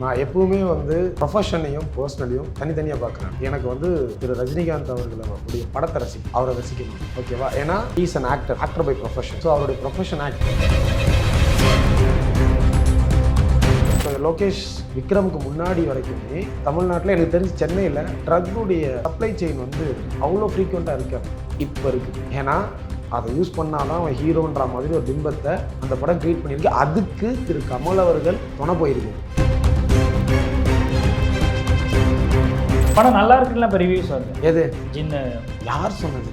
நான் எப்பவுமே வந்து ப்ரொஃபஷனையும் பர்சனலையும் தனித்தனியாக பார்க்குறேன். எனக்கு வந்து திரு. ரஜினிகாந்த் அவர்களுடைய படத்தை ரசி அவரை ரசிக்கணும் ஓகேவா ஏன்னா is an actor actor by profession so அவருடைய ப்ரொஃபஷன் ஆக்டர் லோகேஷ் விக்ரமுக்கு முன்னாடி வரைக்குமே தமிழ்நாட்டில் எனக்கு தெரிஞ்சு சென்னையில் ட்ரக்குடைய சப்ளை செயின் வந்து அவ்வளோ ஃப்ரீக்வெண்ட்டாக இருக்காது இப்போ இருக்குது ஏன்னா அதை யூஸ் பண்ணாதான் அவன் ஹீரோன்ற மாதிரி ஒரு பிம்பத்தை அந்த படம் க்ரியேட் பண்ணியிருக்கு. அதுக்கு திரு. கமல் அவர்கள் துணை போயிருக்கு படம் நல்லா இருக்குல்ல இப்போ ரிவ்யூஸ் வருது. எது? ஜின்னு. யார் சொன்னது?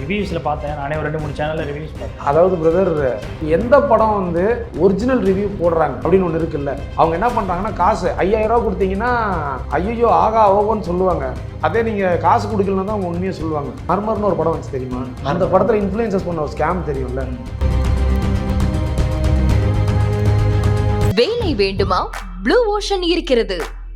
ரிவ்யூஸில் பார்த்தேன். நானே ஒரு ரெண்டு மூணு சேனலில் ரிவ்யூஸ் பார்த்தேன். அதாவது பிரதர் எந்த படம் வந்து ஒரிஜினல் ரிவ்யூ போடுறாங்க அப்படின்னு ஒன்று இருக்குல்ல? அவங்க என்ன பண்ணுறாங்கன்னா காசு ஐயாயிரம் ரூபா கொடுத்தீங்கன்னா ஐயோ ஆகா ஓகோன்னு சொல்லுவாங்க. அதே நீங்கள் காசு கொடுக்கலன்னா தான் அவங்க உண்மையை சொல்லுவாங்க. மர்மர்னு ஒரு படம் வச்சு தெரியுமா? அந்த படத்தில் இன்ஃப்ளூயன்சஸ் பண்ண ஒரு ஸ்கேம் தெரியும்ல? வேலை வேண்டுமா? ப்ளூ ஓஷன் இருக்கிறது.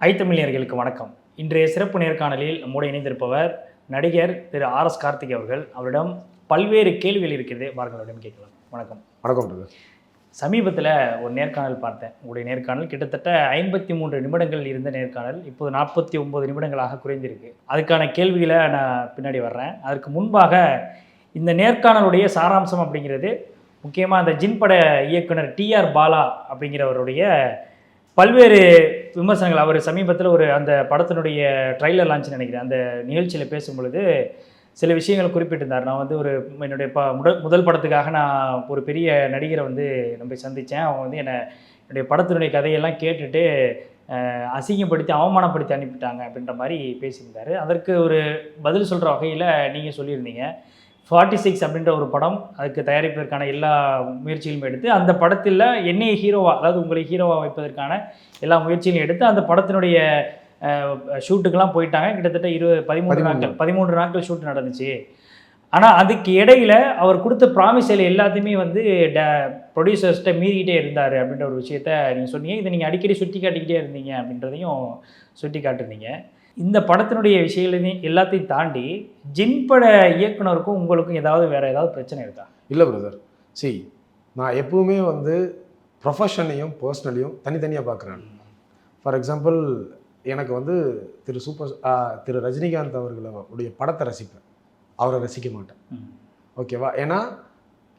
ஐத்தமிழியர்களுக்கு வணக்கம். இன்றைய சிறப்பு நேர்காணலில் நம்மோடு இணைந்திருப்பவர் நடிகர் திரு ஆர் எஸ் கார்த்திக் அவர்கள். அவரிடம் பல்வேறு கேள்விகள் இருக்கிறது. வாருங்களிடம் கேட்கலாம். வணக்கம். வணக்கம் சமீபத்தில் ஒரு நேர்காணல் பார்த்தேன். உங்களுடைய நேர்காணல் கிட்டத்தட்ட ஐம்பத்தி மூன்று நிமிடங்கள் இருந்த நேர்காணல். இப்போது நாற்பத்தி ஒன்பது நிமிடங்களாக குறைந்திருக்கு. அதுக்கான கேள்விகளை நான் பின்னாடி வர்றேன். அதற்கு முன்பாக இந்த நேர்காணலுடைய சாராம்சம் அப்படிங்கிறது முக்கியமாக அந்த ஜின் பட இயக்குனர் டிஆர் பாலா அப்படிங்கிறவருடைய பல்வேறு விமர்சனங்கள். அவர் சமீபத்தில் ஒரு அந்த படத்தினுடைய ட்ரைலர் லான்ச் நினைக்கிறேன். அந்த நிகழ்ச்சியில் பேசும் பொழுது சில விஷயங்கள் குறிப்பிட்டிருந்தார். நான் வந்து ஒரு என்னுடைய ப முதல் முதல் படத்துக்காக நான் ஒரு பெரிய நடிகரை வந்து நான் சந்தித்தேன் அவங்க வந்து என்னை என்னுடைய படத்தினுடைய கதையெல்லாம் கேட்டுட்டு அசிங்கப்படுத்தி அவமானப்படுத்தி அனுப்பிட்டாங்க அப்படின்ற மாதிரி பேசியிருந்தார். அதற்கு ஒரு பதில் சொல்கிற வகையில் நீங்கள் சொல்லியிருந்தீங்க. ஃபார்ட்டி சிக்ஸ் அப்படின்ற ஒரு படம் அதுக்கு தயாரிப்பதற்கான எல்லா முயற்சிகளும் எடுத்து அந்த படத்தில் என்னைய ஹீரோவா அதாவது உங்களை ஹீரோவா வைப்பதற்கான எல்லா முயற்சிகளையும் எடுத்து அந்த படத்தினுடைய ஷூட்டுக்கெல்லாம் போயிட்டாங்க. கிட்டத்தட்ட இருபது பதிமூன்று. நாட்கள் பதிமூன்று நாட்கள் ஷூட் நடந்துச்சு. ஆனால் அதுக்கு இடையில அவர் கொடுத்த ப்ராமிஸில் எல்லாத்தையுமே வந்து ட ப்ரொடியூசர்ஸ்கிட்ட மீறிக்கிட்டே இருந்தார் அப்படின்ற ஒரு விஷயத்த நீங்கள் சொன்னீங்க. இதை நீங்கள் அடிக்கடி சுட்டி காட்டிக்கிட்டே இருந்தீங்க அப்படின்றதையும் சுட்டி காட்டிருந்தீங்க இந்த படத்தினுடைய விஷயங்களையும் எல்லாத்தையும் தாண்டி ஜின் பட இயக்குனருக்கும் உங்களுக்கும் ஏதாவது வேற ஏதாவது பிரச்சனை இருக்கா? இல்லை பிரதர் சி நான் எப்பவுமே வந்து ப்ரொஃபஷனையும் பர்சனலையும் தனித்தனியாக பார்க்குறேன் ஃபார் எக்ஸாம்பிள் எனக்கு வந்து திரு சூப்பர் திரு ரஜினிகாந்த் அவர்களுடைய படத்தை ரசிப்பேன். அவரை ரசிக்க மாட்டேன். ஓகேவா ஏன்னா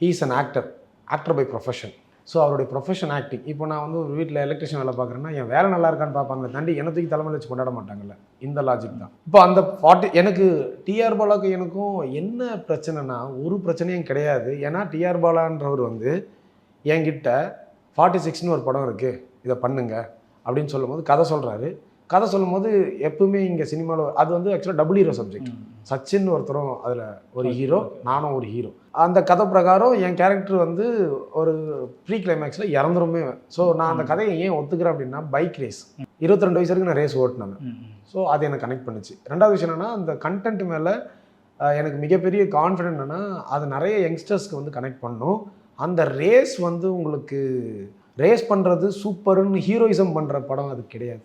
is an actor actor by profession so அவருடைய ப்ரொஃபஷன் ஆக்டிங் இப்போ நான் வந்து ஒரு வீட்டில் எலக்ட்ரிஷியன் வேலை பார்க்குறேன்னா என் வேலை நல்லா இருக்கான்னு பார்ப்பாங்களே தாண்டி என்னை தூக்கி தலைமையில் வச்சு கொண்டாட மாட்டாங்கல்ல. இந்த லாஜிக் தான். இப்போ அந்த ஃபார்ட்டி எனக்கு டிஆர் பாலாக்கு எனக்கும் என்ன பிரச்சனைனா ஒரு பிரச்சனையும் கிடையாது. ஏன்னா டிஆர் பாலான்றவர் வந்து என்கிட்ட ஃபார்ட்டி சிக்ஸ்னு ஒரு படம் இருக்குது இதை பண்ணுங்க. அப்படின்னு சொல்லும்போது கதை சொல்கிறாரு கதை சொல்லும்போது எப்பவுமே இங்கே சினிமாவில் அது வந்து ஆக்சுவலாக டபுள் ஹீரோ சப்ஜெக்ட் சச்சின் ஒருத்தரும் அதில் ஒரு ஹீரோ நானும் ஒரு ஹீரோ அந்த கதை பிரகாரம் என் கேரக்டர் வந்து ஒரு ப்ரீ கிளைமேக்ஸில் இறந்துருமே. ஸோ நான் அந்த கதையை ஏன் ஒத்துக்கிறேன் அப்படின்னா பைக் ரேஸ் இருபத்தி ரெண்டு வயசு வரைக்கும் நான் ரேஸ் ஓட்டினேன் ஸோ அது எனக்கு கனெக்ட் பண்ணுச்சு. ரெண்டாவது விஷயம் என்னென்னா அந்த கண்டென்ட் மேலே எனக்கு மிகப்பெரிய கான்ஃபிடென்ட் என்னென்னா அது நிறைய யங்ஸ்டர்ஸ்க்கு வந்து கனெக்ட் பண்ணும். அந்த ரேஸ் வந்து உங்களுக்கு ரேஸ் பண்ணுறது சூப்பர்னு ஹீரோயிசம் பண்ணுற படம் அது கிடையாது.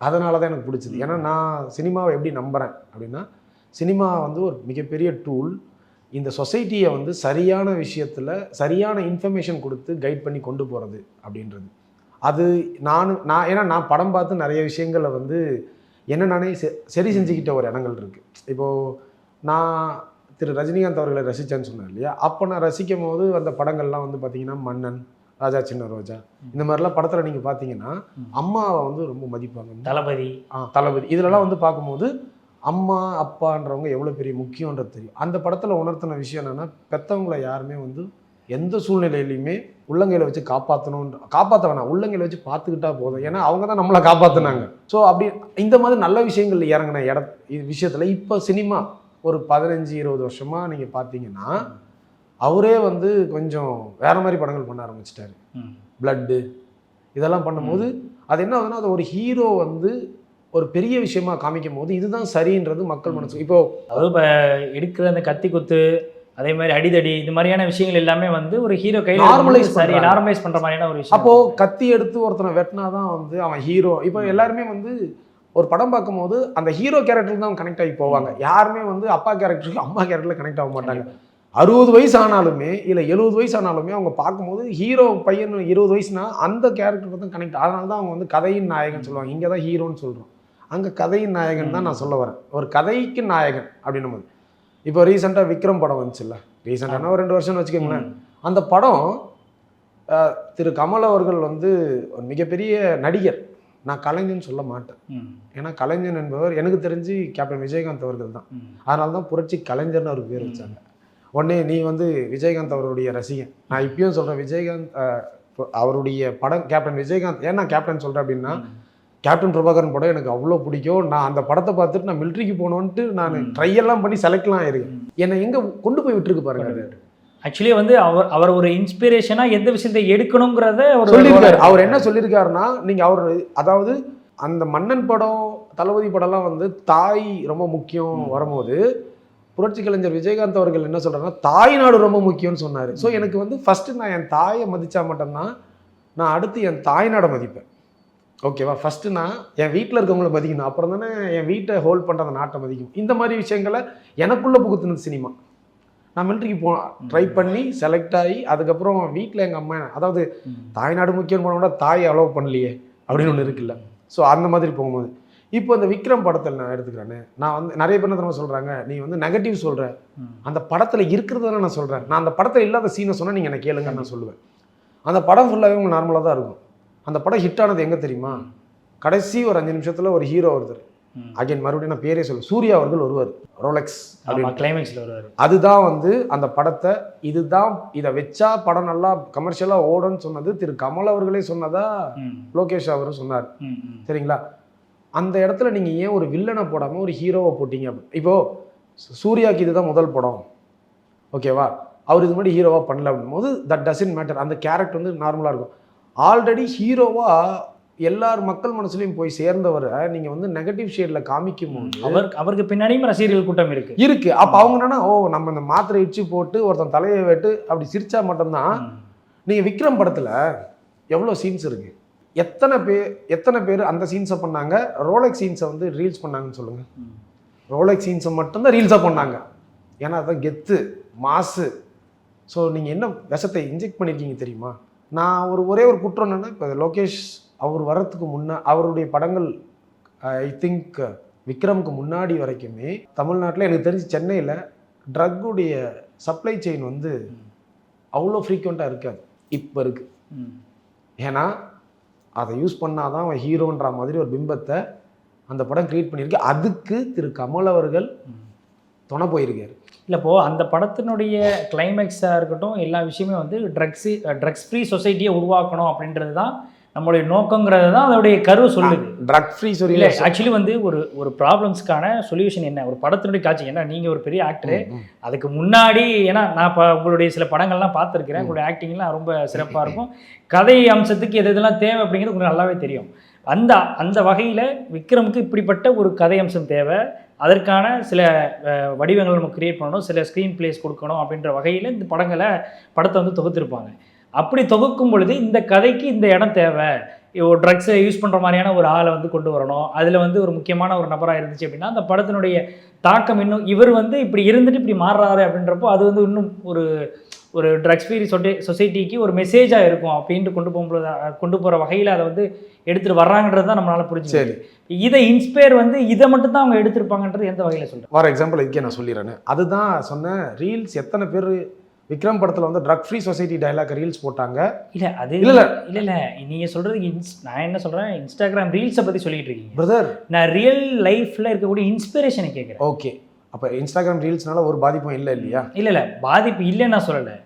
அதனால தான் எனக்கு பிடிச்சது. ஏன்னா நான் சினிமாவை எப்படி நம்புகிறேன் அப்படின்னா சினிமா வந்து ஒரு மிகப்பெரிய டூல் இந்த சொசைட்டியை வந்து சரியான விஷயத்தில் சரியான இன்ஃபர்மேஷன் கொடுத்து கைட் பண்ணி கொண்டு போகிறது அப்படின்றது. அது நான் நான் ஏன்னா நான் படம் பார்த்து நிறைய விஷயங்களை வந்து என்ன நானே செ- சரி செஞ்சுக்கிட்ட ஒரு இடங்கள் இருக்குது இப்போது நான் திரு ரஜினிகாந்த் அவர்களை ரசித்தேன்னு சொன்னேன் இல்லையா? அப்போ நான் ரசிக்கும் போது அந்த படங்கள்லாம் வந்து பார்த்தீங்கன்னா மன்னன் ராஜா சின்ன ரோஜா. இந்த மாதிரிலாம் படத்தில் நீங்கள் பார்த்தீங்கன்னா அம்மாவை வந்து ரொம்ப மதிப்பாங்க. தளபதி. ஆ தளபதி. இதிலலாம் வந்து பார்க்கும்போது அம்மா அப்பான்றவங்க எவ்வளோ பெரிய முக்கியன்றது தெரியும். அந்த படத்தில் உணர்த்தின விஷயம் என்னென்னா பெற்றவங்களை யாருமே வந்து எந்த சூழ்நிலையிலையுமே உள்ளங்கையில் வச்சு காப்பாற்றணுன்ற காப்பாற்ற வேணாம். உள்ளங்கையில் வச்சு பார்த்துக்கிட்டா போதும். ஏன்னா அவங்க தான் நம்மளை காப்பாற்றினாங்க ஸோ அப்படி இந்த மாதிரி நல்ல விஷயங்கள் இறங்கின இட விஷயத்தில் இப்போ சினிமா ஒரு பதினஞ்சு இருபது வருஷமாக நீங்கள் பார்த்தீங்கன்னா அவரே வந்து கொஞ்சம் வேற மாதிரி படங்கள் பண்ண ஆரம்பிச்சிட்டாரு. பிளட்டு இதெல்லாம் பண்ணும்போது அது என்ன ஆகுதுன்னா அது ஒரு ஹீரோ வந்து ஒரு பெரிய விஷயமா காமிக்கும் போது இதுதான் சரின்றது மக்கள் மனசு இப்போ அதாவது இப்போ எடுக்கிற அந்த கத்தி குத்து அதே மாதிரி அடிதடி இந்த மாதிரியான விஷயங்கள் எல்லாமே வந்து ஒரு ஹீரோ கையில் Normalize சரி. நார்மலைஸ் பண்ற மாதிரியான ஒரு விஷயம். அப்போ கத்தி எடுத்து ஒருத்தனை வெட்டினாதான் வந்து அவன் ஹீரோ இப்போ எல்லாருமே வந்து ஒரு படம் பார்க்கும்போது அந்த ஹீரோ கேரக்டருக்கு தான் கனெக்ட் ஆகி போவாங்க. யாருமே வந்து அப்பா கேரக்டருக்கு அம்மா கேரக்டர்ல கனெக்ட் ஆக மாட்டாங்க. அறுபது வயசு ஆனாலுமே இல்லை எழுபது வயசு ஆனாலுமே அவங்க பார்க்கும்போது ஹீரோ பையன் இருபது வயசுனா அந்த கேரக்டருக்கு தான் கனெக்ட் அதனால தான் அவங்க வந்து கதையின் நாயகன் சொல்லுவாங்க. இங்கே தான் ஹீரோன்னு சொல்கிறோம் அங்கே கதையின் நாயகன் தான் நான் சொல்ல வரேன். ஒரு கதைக்கு நாயகன் அப்படின்னும் போது. இப்போ ரீசெண்டாக விக்ரம் படம் வந்துச்சுல்ல. ரீசெண்டான ஒரு ரெண்டு வருஷம்னு வச்சுக்கோங்களேன். அந்த படம் திரு கமல் அவர்கள் வந்து ஒரு மிகப்பெரிய நடிகர். நான் கலைஞன் சொல்ல மாட்டேன். ஏன்னா கலைஞன் என்பவர் எனக்கு தெரிஞ்சு கேப்டன் விஜயகாந்த் அவர்கள் தான். அதனால தான் புரட்சி கலைஞர்னு அவருக்கு பேர் வச்சாங்க. உடனே நீ வந்து விஜயகாந்த் அவருடைய ரசிகன் நான் இப்பயும் சொல்கிறேன் விஜயகாந்த் அவருடைய படம் கேப்டன் விஜயகாந்த் ஏன் நான் கேப்டன் சொல்கிறேன் அப்படின்னா. கேப்டன் பிரபாகரன் படம் எனக்கு அவ்வளோ பிடிக்கும் நான் அந்த படத்தை பார்த்துட்டு நான் மிலிட்ரிக்கு போகணுன்ட்டு நான் ம். ட்ரை எல்லாம் பண்ணி செலக்ட்லாம் ஆயிருக்கேன். என்னை எங்கே கொண்டு போய் விட்டுருக்கு பாருங்க. ஆக்சுவலி வந்து அவர் அவர் ஒரு இன்ஸ்பிரேஷனா எந்த விஷயத்தை எடுக்கணுங்கிறத ஒரு சொல்லியிருக்காரு அவர் என்ன சொல்லியிருக்காருன்னா நீங்க அவர் அதாவது அந்த மன்னன் படம் தளபதி படம்லாம் வந்து தாய் ரொம்ப முக்கியம். வரும்போது புரட்சி கலைஞர் விஜயகாந்த் அவர்கள் என்ன சொல்றாருன்னா தாய் நாடு ரொம்ப முக்கியம்னு சொன்னாரு. ஸோ எனக்கு வந்து ஃபர்ஸ்ட் நான் என் தாயை மதிச்சா மட்டும்தான் நான் அடுத்து என் தாய் நாடை மதிப்பேன். ஓகேவா ஃபர்ஸ்ட் நான் என் வீட்டில் இருக்கவங்கள மதிக்கணும். அப்புறம் தானே என் வீட்டை ஹோல்ட் பண்ணுற அந்த நாட்டை மதிக்கும் இந்த மாதிரி விஷயங்களை எனக்குள்ள புகுத்துனது சினிமா. நான் மிலிட்ரிக்கு போ ட்ரை பண்ணி செலக்ட் ஆகி அதுக்கப்புறம் வீட்டில் எங்கள் அம்மா அதாவது. தாய்நாடு முக்கியம் போனோட தாய் அலோவ் பண்ணலையே அப்படின்னு ஒன்று இருக்குல்ல. ஸோ அந்த மாதிரி போகும்போது. இப்போ இந்த விக்ரம் படத்தில் நான் எடுத்துக்கிறேன்னு நான் வந்து நிறைய பேர் என்ன சொல்கிறாங்க நீ வந்து நெகட்டிவ் சொல்கிற. அந்த படத்தில் இருக்கிறதான நான் சொல்கிறேன் நான் அந்த படத்தில் இல்லாத சீனை சொன்னால் நீங்கள் என்ன கேளுங்கன்னு நான் சொல்லுவேன். அந்த படம் ஃபுல்லாகவே உங்களுக்கு நார்மலாக தான் இருக்கும். அந்த படம் ஹிட் ஆனது எங்கே தெரியுமா? கடைசி ஒரு அஞ்சு நிமிஷத்தில் ஒரு ஹீரோ ஒருத்தர். அகைன் மறுபடியும் நான் பேரே சொல்லு சூர்யா அவர்கள் வருவார் ரோலெக்ஸ் கிளைமேக்ஸ்ல வருவாரு. அதுதான் வந்து அந்த படத்தை இதுதான் இதை வச்சா படம் நல்லா கமர்ஷியலாக ஓடும்னு சொன்னது திரு கமல் அவர்களே சொன்னதா? லோகேஷ் அவரும் சொன்னார். சரிங்களா? அந்த இடத்துல நீங்கள் ஏன் ஒரு வில்லனை போடாமல் ஒரு ஹீரோவை போட்டீங்க? அப்படி இப்போ சூ- சூர்யாக்கு இதுதான் முதல் படம். ஓகேவா? அவர் இது மாதிரி ஹீரோவாக பண்ணல போது தட் டசன்ட் மேட்டர் அந்த கேரக்டர் வந்து நார்மலாக இருக்கும். ஆல்ரெடி ஹீரோவாக எல்லார் மக்கள் மனசுலையும் போய் சேர்ந்தவரை நீங்கள் வந்து நெகட்டிவ் ஷேடில் காமிக்கும் போது அவர் அவருக்கு பின்னாடியும் ரசிகர்கள் கூட்டம் இருக்கு. இருக்கு. அப்போ அவங்க என்னன்னா ஓ நம்ம இந்த மாத்திரை இடிச்சு போட்டு ஒருத்தன் தலையை வெட்டு அப்படி சிரிச்சா மட்டும்தான். நீங்கள் விக்ரம் படத்தில் எவ்வளோ சீன்ஸ் இருக்கு? எத்தனை பேர் எத்தனை பேர் அந்த சீன்ஸை பண்ணாங்க? ரோலெக்ஸ் சீன்ஸை வந்து ரீல்ஸ் பண்ணாங்கன்னு சொல்லுங்க. ம். ரோலெக்ஸ் சீன்ஸை மட்டும்தான் ரீல்ஸாக பண்ணாங்க. ஏன்னா அதான் கெத்து மாசு. ஸோ நீங்கள் என்ன விஷத்தை இன்ஜெக்ட் பண்ணியிருக்கீங்க தெரியுமா? நான் ஒரு ஒரே ஒரு குற்றம் என்னன்னா இப்போ லோகேஷ் அவர் வர்றதுக்கு முன்னே அவருடைய படங்கள் ஐ திங்க் விக்ரமுக்கு முன்னாடி வரைக்குமே தமிழ்நாட்டில் எனக்கு தெரிஞ்சு சென்னையில் ட்ரக்குடைய சப்ளை செயின் வந்து அவ்வளோ ஃப்ரீக்வெண்ட்டாக இருக்காது. இப்போ இருக்குது. ஏன்னா அதை யூஸ் பண்ணாதான் அவன் ஹீரோன்ற மாதிரி ஒரு பிம்பத்தை அந்த படம் க்ரியேட் பண்ணியிருக்கு. அதுக்கு திரு கமல் அவர்கள் துணை போயிருக்காரு. இல்லை இப்போது அந்த படத்தினுடைய கிளைமேக்ஸாக இருக்கட்டும் எல்லா விஷயமே வந்து ட்ரக்ஸி ட்ரக்ஸ் ஃப்ரீ சொசைட்டியை உருவாக்கணும் அப்படின்றது தான் நம்மளுடைய நோக்கங்கிறது தான் அதோடைய கரு சொல்லுது. ட்ரக் ஃப்ரீ இல்ல சொல்லி ஆக்சுவலி வந்து ஒரு ஒரு ப்ராப்ளம்ஸ்க்கான சொல்யூஷன் என்ன? ஒரு படத்தினுடைய காட்சி ஏன்னா நீங்க ஒரு பெரிய ஆக்டரு அதுக்கு முன்னாடி ஏன்னா நான் இப்போ உங்களுடைய சில படங்கள்லாம் பார்த்துருக்கிறேன். உங்களுடைய ஆக்டிங்லாம் ரொம்ப சிறப்பாக இருக்கும். கதை அம்சத்துக்கு எது எதெல்லாம் தேவை அப்படிங்கிறது உங்களுக்கு நல்லாவே தெரியும். அந்த அந்த வகையில் விக்ரமுக்கு இப்படிப்பட்ட ஒரு கதை அம்சம் தேவை. அதற்கான சில வடிவங்களை நம்ம கிரியேட் பண்ணணும். சில ஸ்க்ரீன் பிளேஸ் கொடுக்கணும் அப்படின்ற வகையில் இந்த படங்களை படத்தை வந்து தொகுத்திருப்பாங்க. அப்படி தொகுக்கும் பொழுது இந்த கதைக்கு இந்த இடம் தேவை. ஒரு ட்ரக்ஸை யூஸ் பண்ணுற மாதிரியான ஒரு ஆளை வந்து கொண்டு வரணும். அதில் வந்து ஒரு முக்கியமான ஒரு நபராக இருந்துச்சு அப்படின்னா அந்த படத்தினுடைய தாக்கம் இன்னும் இவர் வந்து இப்படி இருந்துட்டு இப்படி மாறுறாரு அப்படின்றப்போ அது வந்து இன்னும் ஒரு ஒரு ட்ரக்ஸ் ஃப்ரீ சொட்டை சொசைட்டிக்கு ஒரு மெசேஜாக இருக்கும். அப்படின்ட்டு கொண்டு போகும்போது கொண்டு போகிற வகையில் அதை வந்து எடுத்துகிட்டு வர்றாங்கன்றது தான் நம்மளால் புரிஞ்சு இதை இன்ஸ்பயர் வந்து இதை மட்டும் தான் அவங்க எடுத்திருப்பாங்கன்றது எந்த வகையில் சொல்கிறேன் ஃபார் எக்ஸாம்பிள் இதுக்கே நான் சொல்லிடுறேன். அதுதான் சொன்னேன் ரீல்ஸ் எத்தனை பேர் விக்ரம் படத்தில் வந்து drug free society dialogue reels போட்டாங்க. இல்லை அது இல்ல, இல்ல. இல்லை இல்லை. நீங்கள் சொல்கிறது இன்ஸ் நான் என்ன சொல்கிறேன் இன்ஸ்டாகிராம் ரீல்ஸை பற்றி சொல்லிட்டு இருக்கீங்க. பிரதர் நான் ரியல் லைஃப்பில் இருக்கக்கூடிய இன்ஸ்பிரேஷனை கேட்குறேன் ஓகே அப்போ இன்ஸ்டாகிராம் ரீல்ஸ்னால ஒரு பாதிப்பும் இல்லை இல்லையா? இல்லை இல்லை. பாதிப்பு இல்லைன்னு நான் சொல்லலை.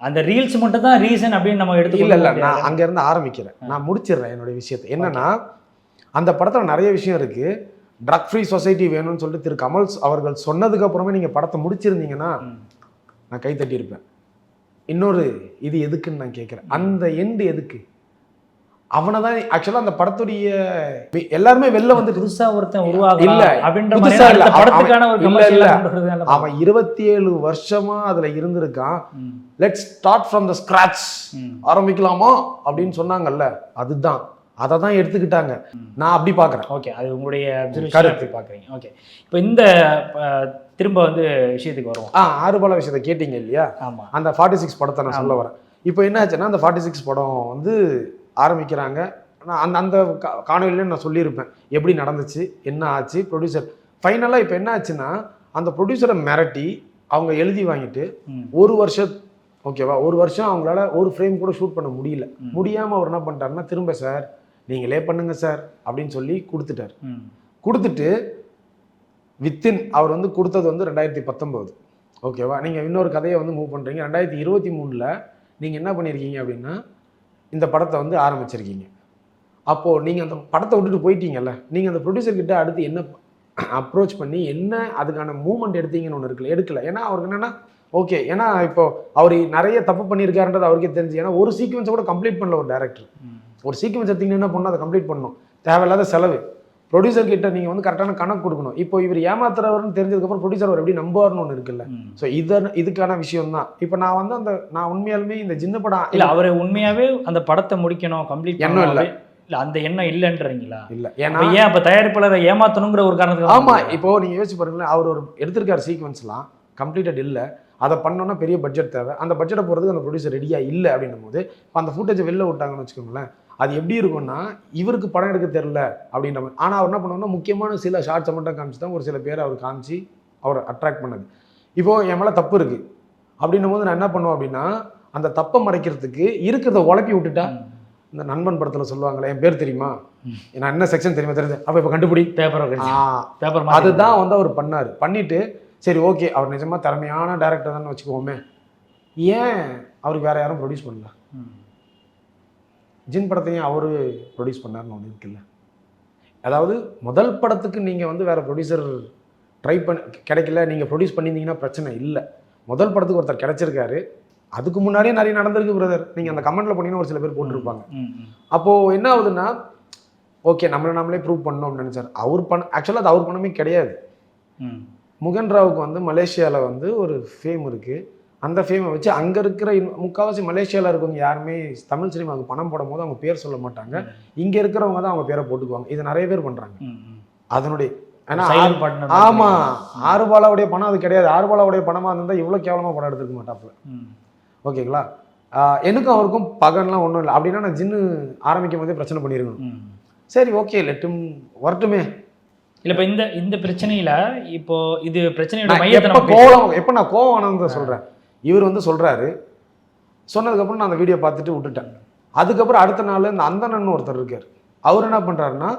அந்த ரீல்ஸ் மட்டும் தான் ரீசன் அப்படின்னு நம்ம எடுத்து இல்ல இல்ல. நான் அங்க இருந்து ஆரம்பிக்கிறேன். நான் முடிச்சிடுறேன் என்னுடைய விஷயத்தை. என்னன்னா அந்த படத்துல நிறைய விஷயம் இருக்கு. ட்ரக் ஃப்ரீ சொசைட்டி வேணும்னு சொல்லிட்டு திரு கமல் அவர்கள் சொன்னதுக்கு அப்புறமே நீங்க படத்தை முடிச்சிருந்தீங்கன்னா. நான் கை தட்டியிருப்பேன். இன்னொரு இது எதுக்குன்னு நான் கேட்குறேன். அந்த எண்டு எதுக்கு? அவனை தான் ஆக்சுவலாக அந்த படத்துடைய எல்லாருமே வெளில வந்துட்டு புதுசா ஒருத்தன் உருவாகலாம் இல்ல, அப்படின்ற அவன் இருபத்தி ஏழு வருஷமா அதுல இருந்திருக்கான். Let's start from the scratch. ஆரம்பிக்கலாமா? அப்படின்னு சொன்னாங்கல்ல அதுதான். அதை தான் எடுத்துக்கிட்டாங்க. நான் அப்படி பார்க்குறேன். ஓகே அது உங்களுடைய கருத்து. பார்க்குறீங்க. ஓகே. இப்போ இந்த திரும்ப வந்து விஷயத்துக்கு வருவோம். ஆ ஆறுபால விஷயத்தை கேட்டீங்க இல்லையா? ஆமா. அந்த ஃபார்ட்டி சிக்ஸ் படத்தை நான் சொல்ல வரேன். இப்போ என்ன ஆச்சுன்னா அந்த ஃபார்ட்டி சிக்ஸ் படம் வந்து ஆரம்பிக்கிறாங்க. நான் அந்த அந்த கா- காணொளியில நான் சொல்லியிருப்பேன். எப்படி நடந்துச்சு என்ன ஆச்சு ப்ரொடியூசர் ஃபைனலாக இப்போ என்ன ஆச்சுன்னா அந்த ப்ரொடியூசரை மிரட்டி அவங்க எழுதி வாங்கிட்டு ஒரு வருஷம் ஓகேவா ஒரு வருஷம் அவங்களால ஒரு ஃப்ரேம் கூட ஷூட் பண்ண முடியல. முடியாமல் அவர் என்ன பண்ணிட்டாருன்னா திரும்ப சார் நீங்களே பண்ணுங்க சார் அப்படின்னு சொல்லி கொடுத்துட்டார். கொடுத்துட்டு வித்தின் அவர் வந்து கொடுத்தது வந்து ரெண்டாயிரத்தி பத்தொம்போது. ஓகேவா நீங்கள் இன்னொரு கதையை வந்து மூவ் பண்ணுறீங்க ரெண்டாயிரத்தி இருபத்தி மூணில் நீங்கள் என்ன பண்ணியிருக்கீங்க அப்படின்னா இந்த படத்தை வந்து ஆரம்பிச்சிருக்கீங்க. அப்போது நீங்கள் அந்த படத்தை விட்டுட்டு போயிட்டீங்கல்ல? நீங்கள் அந்த ப்ரொடியூசர் கிட்ட அடுத்து என்ன அப்ரோச் பண்ணி என்ன அதுக்கான மூவ்மெண்ட் எடுத்தீங்கன்னு ஒன்று இருக்குல்ல? எடுக்கல. ஏன்னா அவருக்கு என்னென்னா ஓகே ஏன்னா இப்போ அவர் நிறைய தப்பு பண்ணியிருக்காருன்றது அவருக்கே தெரிஞ்சு. ஏன்னா ஒரு சீக்வன்ஸை கூட கம்ப்ளீட் பண்ணல ஒரு டேரக்டர். ஒரு சீக்வன்ஸ் எடுத்தீங்கன்னா என்ன பண்ணணும்? அதை கம்ப்ளீட் பண்ணணும். தேவையில்லாத செலவு. ப்ரொடியூசர் கிட்ட நீங்கள் வந்து கரெக்டான கணக்கு கொடுக்கணும். இப்போ இவர் ஏமாத்துறவர்னு தெரிஞ்சதுக்கப்புறம் ப்ரொடியூசர் அவர் எப்படி நம்புவார்னு ஒன்று இருக்குல்ல. ஸோ இத இதுக்கான விஷயம் தான் இப்போ நான் வந்து அந்த நான் உண்மையாலுமே இந்த சின்ன படம் இல்ல அவரு உண்மையாவே அந்த படத்தை முடிக்கணும் கம்ப்ளீட் எண்ணம் இல்ல. இல்ல அந்த எண்ணம் இல்லைன்றீங்களா? இல்லை. ஏன்னா ஏன் அப்ப தயாரிப்பாளரை ஏமாத்தணுங்கிற ஒரு காரணத்துக்கு ஆமா இப்போ நீங்க யோசிச்சு பாருங்களேன் அவர் ஒரு எடுத்திருக்காரு சீக்வன்ஸ்லாம் கம்ப்ளீட்டட் இல்லை. அதை பண்ணோன்னா பெரிய பட்ஜெட் தேவை. அந்த பட்ஜெட்டை போகிறதுக்கு அந்த ப்ரொடியூசர் ரெடியா இல்லை அப்படின்னும் போது இப்போ அந்த ஃபுட்டேஜை வெளில விட்டாங்கன்னு வச்சுக்கோங்களேன் அது எப்படி இருக்கும்னா இவருக்கு படம் எடுக்க தெரில அப்படின்ற மாதிரி. ஆனால் அவர் என்ன பண்ணுவாங்கன்னா முக்கியமான சில ஷார்ட்ஸை மட்டும் காமிச்சு தான் ஒரு சில பேர் அவர் காமிச்சு அவரை அட்ராக்ட் பண்ணது. இப்போ என் மேலே தப்பு இருக்கு. அப்படின்னும் போது நான் என்ன பண்ணுவேன் அப்படின்னா அந்த தப்பை மறைக்கிறதுக்கு இருக்கிறத உழப்பி விட்டுட்டா இந்த நண்பன் படத்தில் சொல்லுவாங்களே என் பேர் தெரியுமா. நான் என்ன செக்ஷன் தெரியுமா தெரிஞ்சு அப்போ இப்போ கண்டுபிடி. பேப்பர் பேப்பர் அதுதான் வந்து அவர் பண்ணார். பண்ணிட்டு சரி ஓகே அவர் நிஜமா திறமையான டேரக்டர் தான் வச்சுக்குவோமே ஏன் அவருக்கு வேற யாரும் ப்ரொடியூஸ் பண்ணல? ஜின் படத்தையும் அவரு ப்ரொடியூஸ் பண்ணார்னு ஒன்று இருக்குல்ல அதாவது முதல் படத்துக்கு நீங்கள் வந்து வேற ப்ரொடியூசர் ட்ரை பண்ண கிடைக்கல நீங்கள் ப்ரொடியூஸ் பண்ணியிருந்தீங்கன்னா பிரச்சனை இல்லை. முதல் படத்துக்கு ஒருத்தர் கிடைச்சிருக்காரு. அதுக்கு முன்னாடியே நிறைய நடந்திருக்கு பிரதர் நீங்கள் அந்த கமெண்ட்ல போனீங்கன்னா ஒரு சில பேர் போட்டிருப்பாங்க. அப்போது என்ன ஆகுதுன்னா ஓகே நம்மளை நம்மளே ப்ரூவ் பண்ணோம்னு நினச்சார். அவர் பண்ண ஆக்சுவலாக அது அவர் பணமே கிடையாது. முகன் ராவுக்கு வந்து மலேசியாவில் வந்து ஒரு ஃபேம் இருக்குது அந்த ஃபேமை வச்சு அங்கே இருக்கிற முக்கால்வாசி மலேசியாவில் இருக்கவங்க யாருமே தமிழ் சினிமாவுக்கு பணம் போடும் போது அவங்க பேர் சொல்ல மாட்டாங்க. இங்கே இருக்கிறவங்க தான் அவங்க பேரை போட்டுக்குவாங்க. இது நிறைய பேர் பண்ணுறாங்க அதனுடைய ஏன்னா ஆமா ஆறுபாலாவுடைய பணம் அது கிடையாது. ஆறுபாலாவுடைய பணமாக இருந்தால் இவ்வளோ கேவலமாக படம் எடுத்துருக்க மாட்டாப்புல. ஓகேங்களா? எனக்கும் அவருக்கும் பகன்லாம் ஒன்றும் இல்லை. அப்படின்னா நான் ஜின்னு ஆரம்பிக்கும் போதே பிரச்சனை பண்ணியிருக்கணும் சரி ஓகே லெட்டும் வரட்டுமே. இல்ல இப்ப இந்த இந்த பிரச்சனையில இப்போ இது பிரச்சனையோட மையத்தை கோவம் எப்ப நான் கோவம் ஆனதை சொல்றேன். இவர் வந்து சொல்றாரு சொன்னதுக்கப்புறம் நான் அந்த வீடியோ பார்த்துட்டு விட்டுட்டேன். அதுக்கப்புறம் அடுத்த நாள் இந்த அந்தணன் ஒருத்தர் இருக்கார். அவர் என்ன பண்றாருன்னா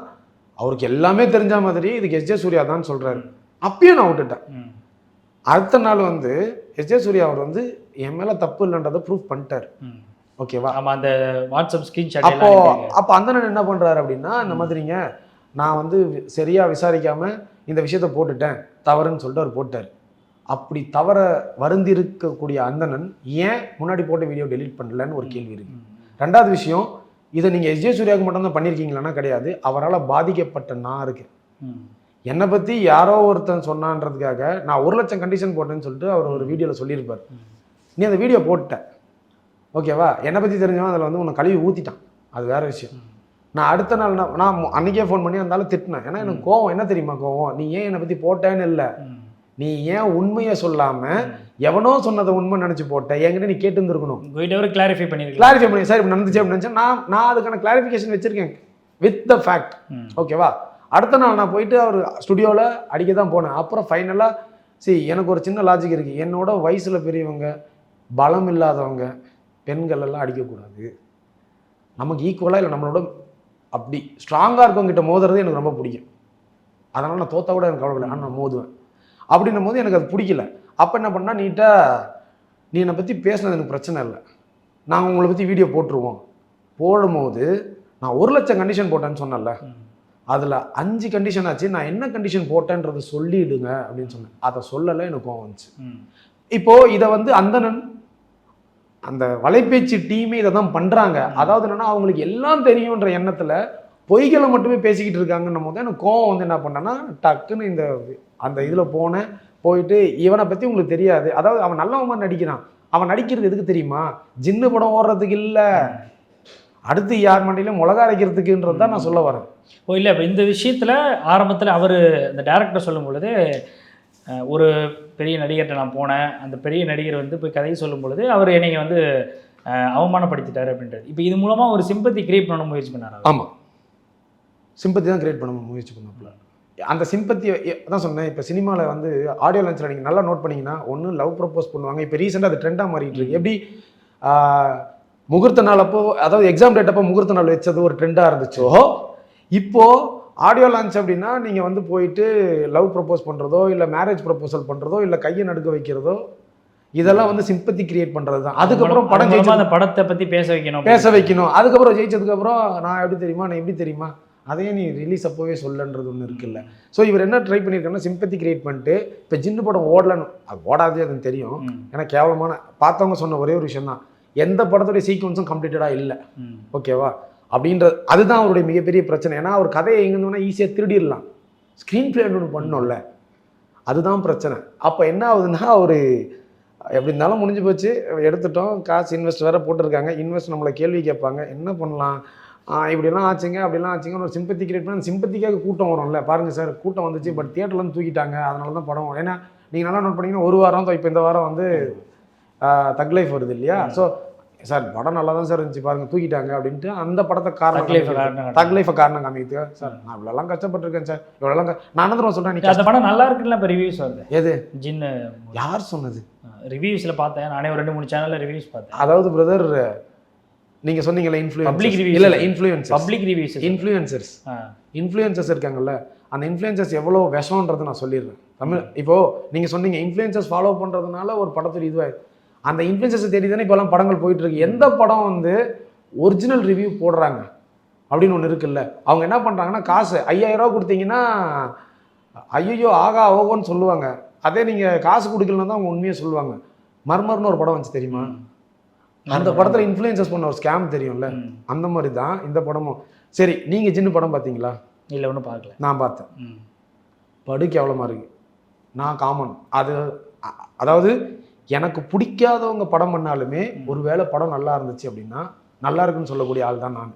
அவருக்கு எல்லாமே தெரிஞ்ச மாதிரி இதுக்கு எஸ் ஜே சூர்யா தான் சொல்றாரு. அப்பயும் நான் விட்டுட்டேன். அடுத்த நாள் வந்து எஸ் ஜே சூர்யா அவர் வந்து என் மேல தப்பு இல்லைன்றதை ப்ரூஃப் பண்ணிட்டார். ஓகேவா ஆமா அந்த வாட்ஸ்அப் ஸ்கிரீன்ஷாட் அப்போ அப்போ அந்தணன் என்ன பண்றாரு அப்படின்னா இந்த மாதிரிங்க நான் வந்து வி- சரியா விசாரிக்காம இந்த விஷயத்த போட்டுட்டேன் தவறுன்னு சொல்லிட்டு அவர் போட்டார். அப்படி தவற வருந்திருக்கக்கூடிய அந்தணன் ஏன் முன்னாடி போட்ட வீடியோ டெலீட் பண்ணலன்னு ஒரு கேள்வி இருக்கு. ரெண்டாவது விஷயம் இதை நீங்க எஸ் ஜே சூர்யாவுக்கு மட்டும் தான் பண்ணியிருக்கீங்களான்னா கிடையாது. அவரால் பாதிக்கப்பட்ட நான் இருக்கேன். என்னை பத்தி யாரோ ஒருத்தன் சொன்னான்றதுக்காக நான் ஒரு லட்சம் கண்டிஷன் போட்டேன்னு சொல்லிட்டு அவர் ஒரு வீடியோவில் சொல்லியிருப்பார். நீ அந்த வீடியோ போட்ட. ஓகேவா என்னை பற்றி தெரிஞ்சவன் அதில் வந்து உன்னை கழுவி ஊற்றிட்டான் அது வேற விஷயம். நான் அடுத்த நாள் நான் நான் அன்னைக்கே ஃபோன் பண்ணி அந்த ஆளை திட்டினேன். ஏன்னா எனக்கு கோவம். என்ன தெரியுமா கோவம்? நீ ஏன் என்னை பற்றி போட்டேன்னு இல்லை? நீ ஏன் உண்மையை சொல்லாம எவனோ சொன்னதை உண்மை நினைச்சு போட்ட? என்கிட்ட நீ கேட்டு இருந்திருக்கணும் போயிட்டு கிளாரிஃபை பண்ணிருக்கலாம் கிளாரிஃபை பண்ணி சார் இப்படி நடந்துச்சு அப்படின்னு நினச்சேன் நான் நான் அதுக்கான கிளாரிஃபிகேஷன் வச்சிருக்கேன். With the fact. ஓகேவா அடுத்த நாள் நான் போயிட்டு அவர் ஸ்டுடியோவில் அடிக்க தான் போனேன். அப்புறம் ஃபைனலாக சரி எனக்கு ஒரு சின்ன லாஜிக் இருக்குது என்னோட வயசில் பெரியவங்க பலம் இல்லாதவங்க பெண்கள் எல்லாம் அடிக்கக்கூடாது. நமக்கு ஈக்குவலாக இல்லை நம்மளோட அப்படி ஸ்ட்ராங்காக இருக்கவங்ககிட்ட மோதுறது எனக்கு ரொம்ப பிடிக்கும். அதனால் நான் தோத்தா கூட எனக்கு கவலை இல்லை ஆனால் நான் மோதுவேன். அப்படின்னும் போது எனக்கு அது பிடிக்கல. அப்போ என்ன பண்ணா நீட்டாக நீ என்னை பற்றி பேசுனது எனக்கு பிரச்சனை இல்லை. நாங்கள் உங்களை பற்றி வீடியோ போட்டுருவோம். போடும்போது நான் ஒரு லட்சம் கண்டிஷன் போட்டேன்னு சொன்னேன்ல. அதில் அஞ்சு கண்டிஷன் ஆச்சு. நான் என்ன கண்டிஷன் போட்டேன்றதை சொல்லிடுங்க அப்படின்னு சொன்னேன். அதை சொல்லலை எனக்கு கோவம் வந்துச்சு. ம். இப்போ இதை வந்து அந்தணன் அந்த வலைபேச்சு டீமே இதை தான் பண்ணுறாங்க அதாவது என்னன்னா அவங்களுக்கு எல்லாம் தெரியுன்ற எண்ணத்தில் பொய்களை மட்டுமே பேசிக்கிட்டு இருக்காங்கன்னும் போது எனக்கு கோவம் வந்து என்ன பண்ணேன்னா டக்குன்னு இந்த அந்த இதில் போனேன் போயிட்டு இவனை பற்றி உங்களுக்கு தெரியாது. அதாவது அவன் நல்லவன் மாதிரி நடிக்கிறான். அவன் நடிக்கிறது எதுக்கு தெரியுமா? ஜின்னு படம் ஓடுறதுக்கு இல்லை. அடுத்து யார் மண்டையிலும் மிளகா அரைக்கிறதுக்குன்றது தான் நான் சொல்ல வரேன். ஓ இல்லை இப்போ இந்த விஷயத்தில் ஆரம்பத்தில் அவர் இந்த டேரக்டர் சொல்லும் பொழுது ஒரு பெரிய நடிகர்கிட்ட நான் போனேன். அந்த பெரிய நடிகர் வந்து போய் கதையை சொல்லும் பொழுது அவர் என்னை வந்து அவமானப்படுத்திட்டாரு அப்படின்றது இப்போ இது மூலமாக ஒரு சிம்பத்தி கிரியேட் பண்ண முயற்சி பண்ணார். ஆமாம் சிம்பத்தி தான் கிரியேட் பண்ண முயற்சி பண்ணாப்புல. அந்த சிம்பத்தி தான் சொன்னேன் இப்போ சினிமாவில் வந்து ஆடியோ லான்ச்சில் நீங்கள் நல்லா நோட் பண்ணீங்கன்னா ஒன்று லவ் ப்ரப்போஸ் பண்ணுவாங்க. இப்போ ரீசெண்டாக அது ட்ரெண்டாக மாறிட்டு இருக்கு. எப்படி முகூர்த்த நாள் அப்போ அதாவது எக்ஸாம் டேட் அப்போ முகூர்த்த நாள் வச்சது ஒரு ட்ரெண்டாக இருந்துச்சோ. இப்போ ஆடியோ லான்ச் அப்படின்னா நீங்கள் வந்து போயிட்டு லவ் ப்ரப்போஸ் பண்ணுறதோ இல்லை மேரேஜ் ப்ரப்போசல் பண்ணுறதோ இல்லை கையை நடுக்க வைக்கிறதோ இதெல்லாம் வந்து சிம்பத்தி கிரியேட் பண்ணுறது தான். அதுக்கப்புறம் படம் ஜெயிச்சு அந்த படத்தை பற்றி பேச வைக்கணும் பேச வைக்கணும். அதுக்கப்புறம் ஜெயிச்சதுக்கப்புறம் நான் எப்படி தெரியுமா நான் எப்படி தெரியுமா அதையே நீ ரிலீஸ் அப்போவே சொல்லன்றது ஒன்று இருக்குல்ல. ஸோ இவர் என்ன ட்ரை பண்ணியிருக்காருன்னா சிம்பத்தி கிரியேட் பண்ணிட்டு இப்போ ஜின்னு படம் ஓடலன்னு அது ஓடாதே அதுன்னு தெரியும். ஏன்னா கேவலமான பார்த்தவங்க சொன்ன ஒரே ஒரு விஷயம் தான் எந்த படத்துடைய சீக்வன்ஸும் கம்ப்ளீட்டடாக இல்லை. ஓகேவா அப்படின்ற அதுதான் அவருடைய மிகப்பெரிய பிரச்சனை. ஏன்னா அவர் கதையை எங்கேருந்தோன்னா ஈஸியாக திருடிடலாம். ஸ்க்ரீன் பிளே ஒன்று பண்ணோம்ல. அதுதான் பிரச்சனை. அப்போ என்ன ஆகுதுன்னா அவர் எப்படி இருந்தாலும் முடிஞ்சு போச்சு. எடுத்துட்டோம். காசு இன்வெஸ்ட் வேற போட்டிருக்காங்க. இன்வெஸ்ட் நம்மளை கேள்வி கேட்பாங்க. என்ன பண்ணலாம்? இப்படிலாம் ஆச்சுங்க அப்படிலாம் ஆச்சுங்க. ஒரு சிம்பத்தி கிரியேட் பண்ணி சிம்பத்திக்காக கூட்டம் வரும்ல. பாருங்க சார் கூட்டம் வந்துச்சு பட் தியேட்டர்லேருந்து தூக்கிட்டாங்க. அதனால தான் படம். ஏன்னா நீங்கள் நல்லா நோட் பண்ணீங்கன்னா ஒரு வாரம் இப்போ இந்த வாரம் வந்து தக் லைஃப் வருது இல்லையா? ஸோ சார் படம் நல்லா தான் சார் இருந்துச்சு. பாருங்க தூக்கிட்டாங்க அப்படின்ட்டு அந்த படத்தை காரணம் Life-அ காமிக்கிறது. காரணம் காமிக்கிறதுக்கு சார் நான் இவ்வளோலாம் கஷ்டப்பட்டிருக்கேன் சார் இவ்வளோலாம் நான் என்ன சொல்கிறேன் நீ அந்த படம் நல்லா இருக்குல்ல இப்போ ரிவ்யூஸ் வருது எது? ஜின்னு யார் சொன்னது? ரிவ்யூஸில் பார்த்தேன். நானே ஒரு ரெண்டு மூணு சேனலில் ரிவ்யூஸ் பார்த்தேன். அதாவது பிரதர் நீங்க சொன்னீங்கல்ல இன்ஃப்ளூயன்ஸ் reviews. இல்ல இல்ல influencers public reviews influencers influencers இருக்காங்கல்ல அந்த இன்ஃப்ளூயன்சர்ஸ் எவ்வளோ விஷம்ன்றதை நான் சொல்லிடுறேன். தமிழ் இப்போ நீங்க சொன்னீங்க இன்ஃப்ளூயன்சர்ஸ் ஃபாலோ பண்றதுனால ஒரு படத்துடைய இதுவாக அந்த இன்ஃப்ளூயன்சர்ஸ் தேடி தானே இப்போலாம் படங்கள் போயிட்டு இருக்கு எந்த படம் வந்து ஒரிஜினல் ரிவ்யூ போடுறாங்க அப்படின்னு ஒன்று இருக்குல்ல அவங்க என்ன பண்ணுறாங்கன்னா காசு ஐயாயிரம் ரூபா கொடுத்தீங்கன்னா ஐயோ ஆகா ஓகோன்னு சொல்லுவாங்க. அதே நீங்கள் காசு கொடுக்கலன்னா தான் அவங்க உண்மையை சொல்லுவாங்க. மர்மர்னு ஒரு படம் வந்துச்சு தெரியுமா? அந்த படத்தில் இன்ஃப்ளூயன்சஸ் பண்ண ஒரு ஸ்கேம் தெரியும்ல? அந்த மாதிரி தான் இந்த படமும். சரி நீங்கள் சின்ன படம் பார்த்தீங்களா இல்லை ஒன்றும் பார்க்கல நான் பார்த்தேன். படு கேவலமாக இருக்கு நான் காமன் அது அதாவது எனக்கு பிடிக்காதவங்க படம் பண்ணாலுமே ஒருவேளை படம் நல்லா இருந்துச்சு அப்படின்னா நல்லா இருக்குன்னு சொல்லக்கூடிய ஆள் தான் நான்.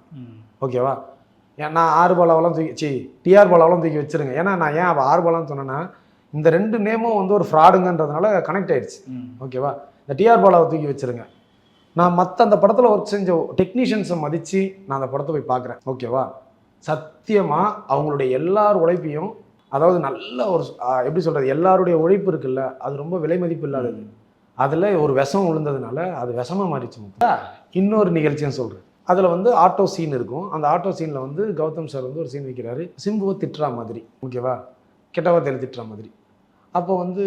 ஓகேவா? ஏன் நான் ஆறு பாலாவெல்லாம் தூக்கி சி டிஆர் பாலாவெல்லாம் தூக்கி வச்சிருங்க. ஏன்னா நான் ஏன் அவள் ஆறு பாலான்னு சொன்னேன்னா இந்த ரெண்டு நேமும் வந்து ஒரு ஃப்ராடுங்கன்றதுனால கனெக்ட் ஆயிடுச்சு. ஓகேவா? இந்த டிஆர் பாலாவை தூக்கி வச்சிருங்க. நான் மற்ற அந்த படத்தில் ஒர்க் செஞ்ச டெக்னீஷியன்ஸை மதித்து நான் அந்த படத்தை போய் பார்க்குறேன் ஓகேவா சத்தியமாக அவங்களுடைய எல்லார் உழைப்பையும் அதாவது நல்ல ஒரு எப்படி சொல்கிறது எல்லாருடைய உழைப்பு இருக்குல்ல அது ரொம்ப விலை மதிப்பு இல்லாதது. அதில் ஒரு விஷம் விழுந்ததுனால அது விஷமாக மாறிச்சு. இன்னொரு நிகழ்ச்சியும் சொல்கிறேன் அதில் வந்து ஆட்டோ சீன் இருக்கும். அந்த ஆட்டோ சீனில் வந்து கௌதம் சார் வந்து ஒரு சீன் வைக்கிறாரு. சிம்புவை திட்டுறா மாதிரி. ஓகேவா கெட்ட வார்த்தையில் திட்டுற மாதிரி. அப்போ வந்து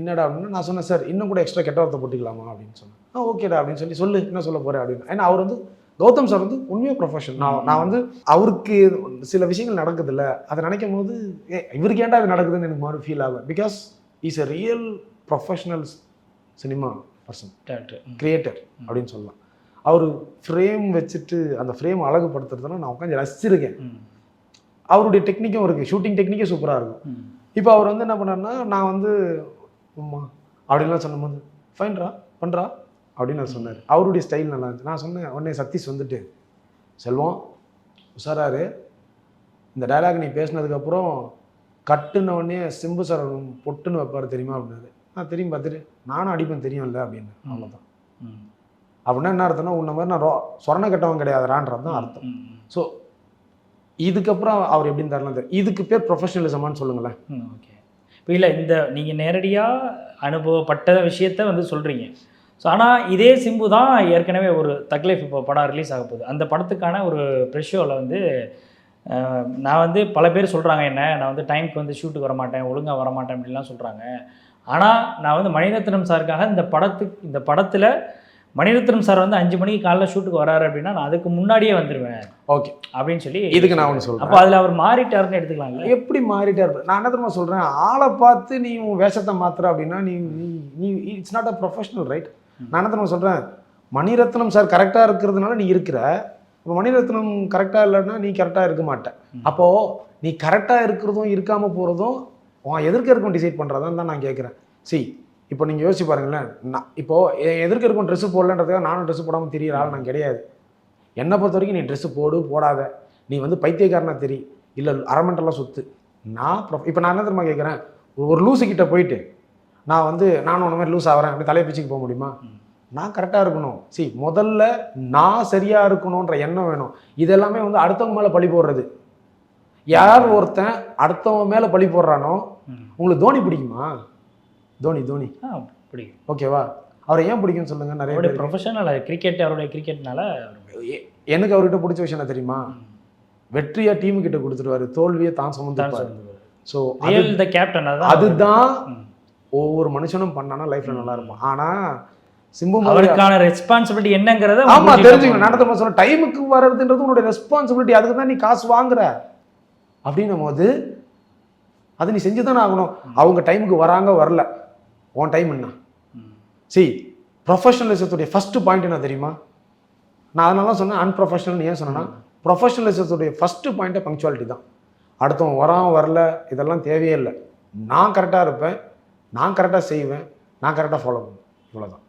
என்னடா அப்படின்னு நான் சொன்னேன் சார் இன்னும் கூட எக்ஸ்ட்ரா கெட்ட வார்த்தை போட்டுக்கலாமா? அப்படின்னு சொன்னேன். ஆ ஓகேடா அப்படின்னு சொல்லி சொல்லு என்ன சொல்ல போகிறேன் அப்படின்னு. ஏன்னா அவர் வந்து கௌதம் சார் வந்து உண்மையாக ப்ரொஃபஷன் நான் நான் வந்து அவருக்கு சில விஷயங்கள் நடக்குதுல்ல அதை நினைக்கும் போது ஏ இவருக்கு ஏன்டா இது நடக்குதுன்னு எனக்கு மாதிரி ஃபீல் ஆகும் because is a real professional cinema person creator அப்படின்னு சொல்லலாம். அவர் ஃப்ரேம் வச்சுட்டு அந்த ஃப்ரேம் அழகுபடுத்துறதுனா நான் உட்காந்து ரசிச்சிருக்கேன். அவருடைய டெக்னிக்கும் இருக்குது ஷூட்டிங் டெக்னிக்கே சூப்பராக இருக்கும். இப்போ அவர் வந்து என்ன பண்ணாருன்னா நான் வந்து அப்படின்லாம் சொன்னபோது ஃபைன்ரா பண்ணுறா அப்படின்னு அவர் சொன்னார். அவருடைய ஸ்டைல் நல்லா இருந்துச்சு. நான் சொன்னேன் உடனே சதீஷ் வந்துட்டு செல்வம் உஷாராரு. இந்த டயலாக் நீ பேசினதுக்கப்புறம் கட்டுன உடனே சிம்பு சார் பொட்டுன்னு வைப்பார் தெரியுமா? அப்படின்னாரு. நான் தெரியும் பார்த்துட்டு நானும் அடிப்பேன் தெரியும்ல அப்படின்னு. அவ்வளோதான் ம். அப்படின்னா என்ன அர்த்தம்னா உன்ன மாதிரி நான் ரோ சொரண கட்டவன் கிடையாதுறான்றது தான் அர்த்தம். ஸோ இதுக்கப்புறம் அவர் எப்படின்னு தரலாம் தெரியும் இதுக்கு பேர் ப்ரொஃபஷனலிசமான்னு சொல்லுங்களேன். ஓகே. இப்போ இல்லை இந்த நீங்கள் நேரடியாக அனுபவப்பட்ட விஷயத்த வந்து சொல்கிறீங்க ஸோ ஆனால் இதே சிம்பு தான் ஏற்கனவே ஒரு தக்லைஃப் இப்போ படம் ரிலீஸ் ஆக போகுது. அந்த படத்துக்கான ஒரு ப்ரெஷ் ஷோவில் வந்து நான் வந்து பல பேர் சொல்கிறாங்க என்ன நான் வந்து டைம்க்கு வந்து ஷூட்டுக்கு வர மாட்டேன் ஒழுங்காக வர மாட்டேன் அப்படின்லாம் சொல்கிறாங்க ஆனால் நான் வந்து மணிரத்னம் சாருக்காக இந்த படத்துக்கு இந்த படத்தில் மணிரத்னம் சார் வந்து அஞ்சு மணிக்கு காலைல ஷூட்டுக்கு வராரு அப்படின்னா நான் அதுக்கு முன்னாடியே வந்துடுவேன் ஓகே அப்படின்னு சொல்லி இதுக்கு நான் ஒன்று சொல்கிறேன் அப்போ அதில் அவர் மாறிட்டாருன்னு எடுத்துக்கலாம்ல? எப்படி மாறிட்டார்? நான் என்ன தெரியுமா சொல்கிறேன் ஆளை பார்த்து நீ உன் வேஷத்தை மாத்துற அப்படின்னா நீ நீ நீ it's not a professional right நான் என்ன தெரியுமா சொல்கிறேன் மணிரத்னம் சார் கரெக்டாக இருக்கிறதுனால நீ இருக்கிற. இப்போ மணிரத்னம் கரெக்டாக இல்லைன்னா நீ கரெக்டாக இருக்க மாட்ட. ம். அப்போது நீ கரெக்டாக இருக்கிறதும் இருக்காமல் போகிறதும் உன் எதிர்க்க இருக்கும் டிசைட் பண்ணுறதான் தான் நான் கேட்குறேன் சி இப்போ நீங்கள் யோசிச்சு பாருங்களேன். நான் இப்போது எதிர்க்க இருக்கும் ட்ரெஸ்ஸு போடலன்றதுக்காக நானும் ட்ரெஸ்ஸு போடாமல் தெரியற ஆள் நான் கிடையாது. என்னை பொறுத்த வரைக்கும் நீ ட்ரெஸ்ஸு போடு போடாத. நீ வந்து பைத்தியக்காரனா தெரி. இல்லை அரமெண்டெல்லாம் சுத்து. நான் இப்போ நான் என்ன தெரியுமா கேட்குறேன் ஒரு லூசு கிட்ட போயிட்டு நான் வந்து நானும் உன மாதிரி லூஸ் ஆகிறேன் அப்படி தலையை பிச்சுக்கு போக முடியுமா. நான் கரெக்டாக இருக்கணும். சி முதல்ல நான் சரியாக இருக்கணுன்ற எண்ணம் வேணும். இதெல்லாமே வந்து அடுத்தவங்க மேலே பழி போடுறது. யார் ஒருத்தன் அடுத்தவன் மேலே பழி போடுறானோ. உங்களுக்கு தோனி பிடிக்குமா? தோனி தோனி. பிடிக்கும். ஓகேவா அவரை ஏன் பிடிக்கும்னு சொல்லுங்க? நிறைய ப்ரொஃபஷனல் கிரிக்கெட் அவருடைய கிரிக்கெட்னால எனக்கு அவர்கிட்ட பிடிச்ச விஷயம் என்ன தெரியுமா? வெற்றியா டீம் கிட்ட கொடுத்துருவாரு தோல்வியை தான் சுமந்துப்பாரு. ஸோ த கேப்டன் அதுதான். ஒவ்வொரு மனுஷனும் பண்ணானா லைஃப்ல நல்லா இருப்பான். ஆனா சிம்பு அவருக்கான ரெஸ்பான்சிபிலிட்டி என்னங்கிறத ஆமா தெரிஞ்சுக்கணும். நடத்த சொல்ல டைமுக்கு வர்றதுன்றது உன்னோட ரெஸ்பான்சிபிலிட்டி அதுக்கு தான் நீ காசு வாங்குற. அப்படின்னும் போது அது நீ செஞ்சு தானே ஆகணும். அவங்க டைமுக்கு வராங்க வரல. உன் டைம் என்ன. சி ப்ரொஃபஷனலிசத்துடைய ஃபர்ஸ்ட் பாயிண்ட் என்ன தெரியுமா? நான் அதனால தான் சொன்னேன் அன்ப்ரொஃபஷனல் ஏன் சொன்னேன்னா ப்ரொஃபஷனலிசத்துடைய ஃபர்ஸ்ட் பாயிண்ட்டே பங்க்சுவாலிட்டி தான். அடுத்தவன் வரான் வரல இதெல்லாம் தேவையே இல்லை. நான் கரெக்டாக இருப்பேன் நான் கரெக்டாக செய்வேன் நான் கரெக்டாக ஃபாலோ பண்ணுவேன். இவ்வளோதான்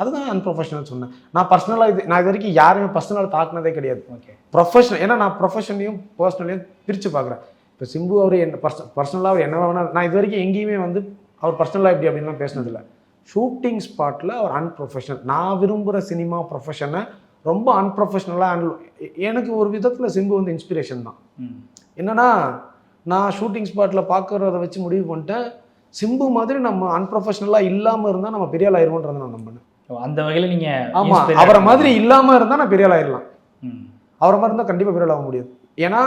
அதுதான் அன்ப்ரொஃபஷனல் சொன்னேன். நான் பர்சனலாக இது நான் இது வரைக்கும் யாருமே பர்சனலாக தாக்குனதே கிடையாது. ஓகே ப்ரொஃபஷனல் ஏன்னா நான் ப்ரொஃபஷனையும் பர்சனலையும் பிரித்து பார்க்குறேன். இப்போ சிம்பு அவர் என்ன பர்ச பர்சனலாக அவர் என்ன வேணா நான் இது வரைக்கும் எங்கேயுமே வந்து அவர் பர்சனலாக இப்படி அப்படின்லாம் பேசினதில்ல. ஷூட்டிங் ஸ்பாட்டில் அவர் அன்ப்ரொஃபஷனல் நான் விரும்புகிற சினிமா ப்ரொஃபஷனை ரொம்ப அன்ப்ரொஃபஷனலாக ஹேண்டில் எனக்கு ஒரு விதத்தில் சிம்பு வந்து இன்ஸ்பிரேஷன் தான். என்னன்னா நான் ஷூட்டிங் ஸ்பாட்டில் பார்க்குறத வச்சு முடிவு பண்ணிட்டேன். சிம்பு மாதிரி நம்ம அன்ப்ரொஃபஷனலாக இல்லாமல் இருந்தால் நம்ம பெரிய ஆள் ஆயிடுவோன்றதை நான் நம்பினேன் அந்த வகையில நீங்க ஆமாம் அவரை. மாதிரி இல்லாமல் இருந்தால் நான் பெரிய ஆள் ஆயிடலாம். அவரை மாதிரி இருந்தால் கண்டிப்பாக பெரிய ஆள் ஆக முடியாது. ஏன்னா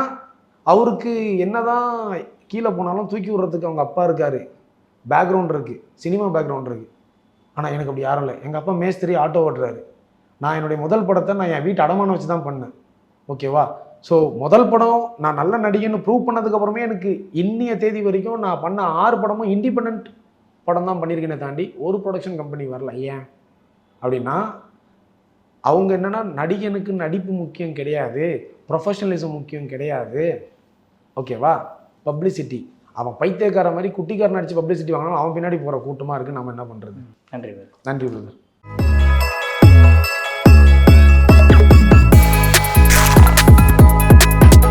அவருக்கு என்னதான் கீழே போனாலும் தூக்கி விடுறதுக்கு அவங்க அப்பா இருக்காரு. பேக்ரவுண்ட் இருக்குது சினிமா பேக்ரவுண்ட் இருக்குது ஆனால் எனக்கு அப்படி யாரும் இல்லை. எங்கள் அப்பா மேஸ்திரி ஆட்டோ ஓட்டுறாரு. நான் என்னுடைய முதல் படத்தை நான் என் வீட்டு அடமானம் வச்சு தான் பண்ணேன் ஓகேவா ஸோ முதல் படம் நான் நல்ல நடிகன்னு ப்ரூவ் பண்ணதுக்கு அப்புறமே எனக்கு இன்னிய தேதி வரைக்கும் நான் பண்ண ஆறு படமும் இண்டிபெண்ட் படம் தான் பண்ணியிருக்கேனே தாண்டி ஒரு ப்ரொடக்ஷன் கம்பெனி வரல. ஏன்? அப்படின்னா அவங்க என்னன்னா நடிகனுக்கு நடிப்பு முக்கியம் கிடையாது ப்ரொஃபஷனலிசம் முக்கியம் கிடையாது. ஓகேவா பப்ளிசிட்டி அவன் பைத்தியக்கார மாதிரி குட்டிக்காரன் நடிச்சு பப்ளிசிட்டி வாங்கினாலும் அவன் பின்னாடி போகிற கூட்டமாக இருக்குது நம்ம என்ன பண்ணுறது நன்றி நன்றி பிரதர்